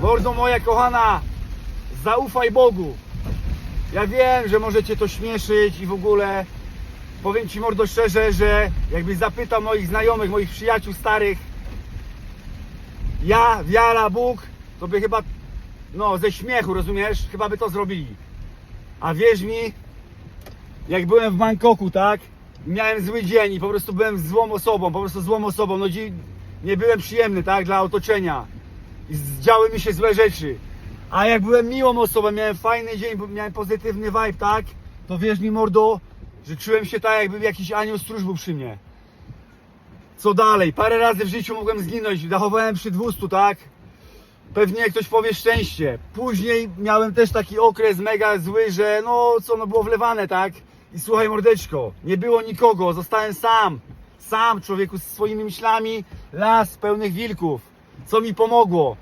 Mordo moja kochana, zaufaj Bogu. Ja wiem, że możecie to śmieszyć i w ogóle. Powiem Ci mordo szczerze, że jakbyś zapytał moich znajomych, moich przyjaciół starych, ja, wiara, Bóg, to by chyba, no ze śmiechu, rozumiesz, chyba by to zrobili. A wierz mi, jak byłem w Bangkoku, tak, miałem zły dzień i po prostu byłem złą osobą, po prostu złą osobą, no nie byłem przyjemny, tak, dla otoczenia i zdziały mi się złe rzeczy. A jak byłem miłą osobą, miałem fajny dzień, miałem pozytywny vibe, tak? To wierz mi mordo, że czułem się tak jakby jakiś anioł stróż był przy mnie. Co dalej? Parę razy w życiu mogłem zginąć, dachowałem przy 200, tak? Pewnie ktoś powie szczęście. Później miałem też taki okres mega zły, że no co, no było wlewane, tak? I słuchaj mordeczko, nie było nikogo, zostałem sam. Sam człowieku z swoimi myślami, las pełnych wilków. Co mi pomogło?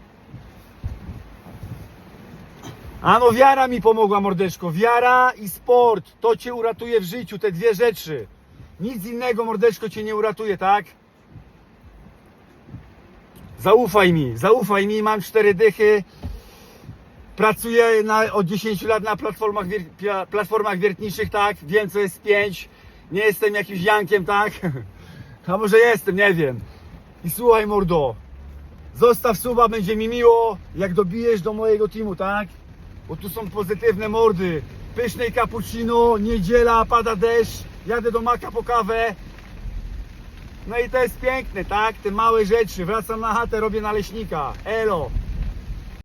A no wiara mi pomogła mordeczko, wiara i sport, to cię uratuje w życiu, te dwie rzeczy. Nic innego mordeczko cię nie uratuje, tak? Zaufaj mi, zaufaj mi, mam cztery dychy. Pracuję na, od 10 lat na platformach, wier, platformach wiertniczych, tak? Wiem co jest 5. Nie jestem jakimś Jankiem, tak? A może jestem, nie wiem. I słuchaj mordo, zostaw suba, będzie mi miło, jak dobijesz do mojego teamu, tak? Bo tu są pozytywne mordy. Pysznej cappuccino, niedziela, pada deszcz, jadę do Maka po kawę. No i to jest piękne, tak? Te małe rzeczy. Wracam na chatę, robię naleśnika. Elo.